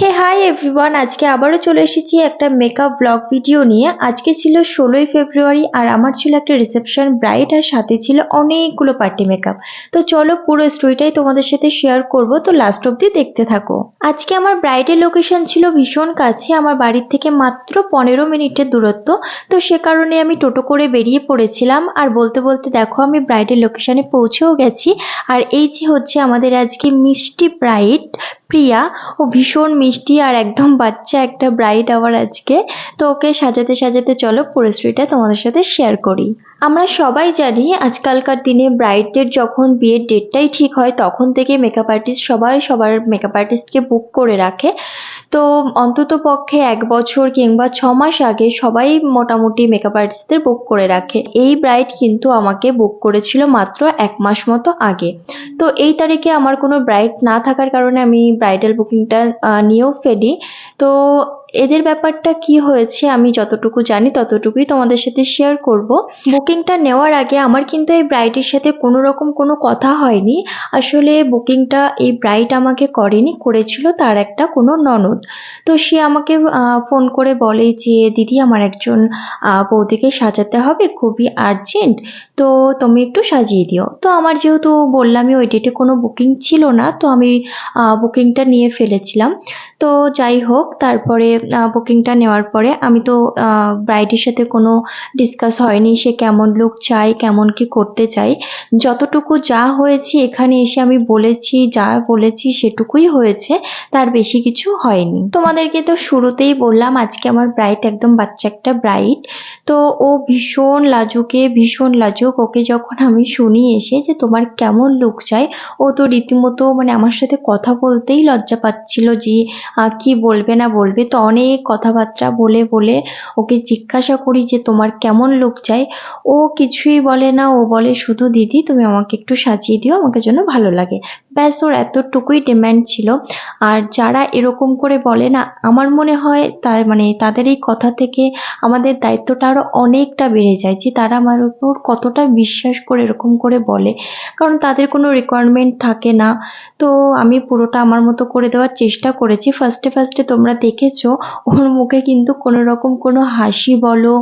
হে hi everyone আজকে আবারও চলে এসেছি একটা মেকআপ ব্লগ ভিডিও নিয়ে। আজকে ছিল ষোলোই ফেব্রুয়ারি আর আমার ছিল একটা রিসেপশন ব্রাইড আর সাথে ছিল অনেকগুলো পার্টি মেকআপ তো চলো পুরো স্টোরিটাই তোমাদের সাথে শেয়ার করব। তো লাস্ট অবধি দেখতে থাকো। আজকে আমার ব্রাইডের লোকেশন ছিল ভীষণ কাছে। আমার বাড়ির থেকে মাত্র পনেরো মিনিটের দূরত্ব। তো সে কারণে আমি টোটো করে বেরিয়ে পড়েছিলাম। আর বলতে বলতে দেখো, আমি ব্রাইডের লোকেশনে পৌঁছেও গেছি। আর এই যে হচ্ছে আমাদের আজকে মিষ্টি ব্রাইড প্রিয়া। ও ভীষণ মিষ্টি আর একদম বাচ্চা একটা ব্রাইড আমার আজকে। তো ওকে সাজাতে সাজাতে চলো পরিস্থিতিটা তোমাদের সাথে শেয়ার করি। আমরা সবাই জানি আজকালকার দিনে ব্রাইডদের যখন বিয়ের ডেটটাই ঠিক হয়, তখন থেকে মেকআপ আর্টিস্ট সবাই সবার মেকআপ আর্টিস্টকে বুক করে রাখে। তো অন্তত পক্ষে এক বছর কিংবা ছ মাস আগে সবাই মোটামুটি মেকআপ আর্টিস্টদের বুক করে রাখে। এই ব্রাইড কিন্তু আমাকে বুক করেছিল মাত্র এক মাস মতো আগে। তো এই তারিখে আমার কোনো ব্রাইড না থাকার কারণে আমি ব্রাইডাল বুকিংটা নিয়েও ফেলি। তো এদের ব্যাপারটা কি হয়েছে আমি যতটুকু জানি ততটুকুই তোমাদের সাথে শেয়ার করব। বুকিংটা নেওয়ার আগে আমার কিন্তু এই ব্রাইডের সাথে কোনো রকম কোনো কথা হয়নি। আসলে বুকিংটা এই ব্রাইড আমাকে করেনি, করেছিল তার একটা কোনো ননদ। তো সে আমাকে ফোন করে বলে যে, দিদি, আমার একজন বৌদিকে সাজাতে হবে, খুবই আর্জেন্ট তো তুমি একটু সাজিয়ে দিও। তো আমার যেহেতু বললামই ওই ডেটে কোনো বুকিং ছিল না, তো আমি বুকিংটা নিয়ে ফেলেছিলাম। তো যাই হোক, তারপরে বুকিংটা নেওয়ার পরে আমি তো ব্রাইডের সাথে কোনো ডিসকাস হয়নি সে কেমন লুক চাই কেমন কি করতে চাই যতটুকু যা হয়েছে, এখানে এসে আমি বলেছি, যা বলেছি সেটুকুই হয়েছে, তার বেশি কিছু হয়নি। তোমাদেরকে তো শুরুতেই বললাম, আজকে আমার ব্রাইট একদম বাচ্চা একটা ব্রাইট তো ও ভীষণ লাজুকে, ভীষণ লাজুক। ওকে যখন আমি শুনি এসে যে তোমার কেমন লুক চাই, ও তো রীতিমতো মানে আমার সাথে কথা বলতেই লজ্জা পাচ্ছিল যে কি বলবে না বলবে। তো অনেক কথাবার্তা বলে বলে ওকে জিজ্ঞাসা করি যে, তোমার কেমন লুক চাই? ও কিছুই বলে না। ও বলে, শুধু দিদি, তুমি আমাকে একটু সাজিয়ে দিও, আমাকে যেন ভালো লাগে। ব্যাস, ওর এতটুকুই ডিম্যান্ড ছিল। আর যারা এরকম করে বলে না, আমার মনে হয় তা মানে তাদের এই কথা থেকে আমাদের দায়িত্বটা আরও অনেকটা বেড়ে যায় যে তারা আমার উপর কতটা বিশ্বাস করে এরকম করে বলে। কারণ তাদের কোনো রিকোয়ারমেন্ট থাকে না। তো আমি পুরোটা আমার মতো করে দেওয়ার চেষ্টা করেছি। ফার্স্টে ফার্স্টে তোমরা দেখেছ, ওর মুখে কিন্তু কোনো রকম কোনো হাসি বলো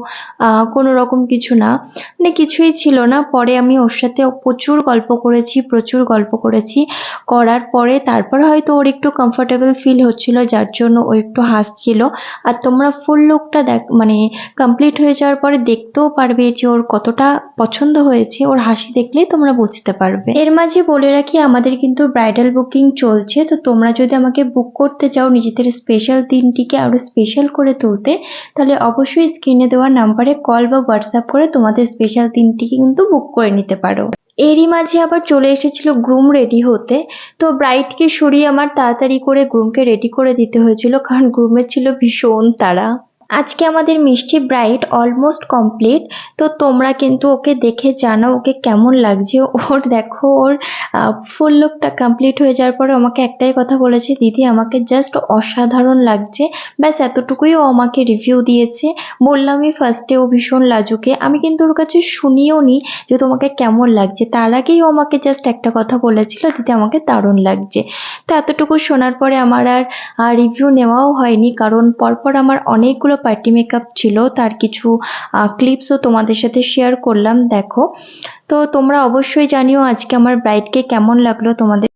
কোনো রকম কিছু না। মানে কিছুই ছিল না। পরে আমি ওর সাথে প্রচুর গল্প করেছি, প্রচুর গল্প করেছি। করার পরে তারপর হয়তো ওর একটু কমফোর্টেবল ফিল হচ্ছিল, যার জন্য ও একটু হাসছিল। আর তোমরা ফুল লুকটা দেখ মানে কমপ্লিট হয়ে যাওয়ার পরে দেখতেও পারবে যে ওর কতটা পছন্দ হয়েছে। ওর হাসি দেখলেই তোমরা বুঝতে পারবে। এর মাঝে বলে রাখি, আমাদের কিন্তু ব্রাইডাল বুকিং চলছে। তো তোমরা যদি আমাকে বুক করতে চাও নিজেদের স্পেশাল দিনটিকে আরও স্পেশাল করে তুলতে, তাহলে অবশ্যই স্ক্রিনে দেওয়া নাম্বারে কল বা হোয়াটসঅ্যাপ করে তোমাদের স্পেশাল দিনটিকে কিন্তু বুক করে নিতে পারো। এরই মাঝে আবার চলে এসেছিল গ্রুম রেডি হতে। তো ব্রাইডকে সরিয়ে আমার তাড়াতাড়ি করে গ্রুমকে রেডি করে দিতে হয়েছিল, কারণ গ্রুমের ছিল ভীষণ তাড়া। আজকে আমাদের মিষ্টি ব্রাইড অলমোস্ট কমপ্লিট তো তোমরা কিন্তু ওকে দেখে জানাও ওকে কেমন লাগছে। ওর দেখো, ওর ফুল লুকটা কমপ্লিট হয়ে যাওয়ার পরে আমাকে একটাই কথা বলেছে, দিদি, আমাকে জাস্ট অসাধারণ লাগছে। ব্যাস, এতটুকুই ও আমাকে রিভিউ দিয়েছে। বললামই ফার্স্টে ও ভীষণ লাজুকে। আমি কিন্তু ওর কাছে শুনিও নি যে তোমাকে কেমন লাগছে। তার আগেই ও আমাকে জাস্ট একটা কথা বলেছিল, দিদি, আমাকে দারুণ লাগছে। তো এতটুকু শোনার পরে আমার আর রিভিউ নেওয়াও হয়নি, কারণ পরপর আমার অনেকগুলো পার্টি মেকআপ ছিল, তার কিছু ক্লিপসও তোমাদের সাথে শেয়ার করলাম, দেখো। তো তোমরা অবশ্যই জানিও আজকে আমার ব্রাইডকে কেমন লাগল তোমাদের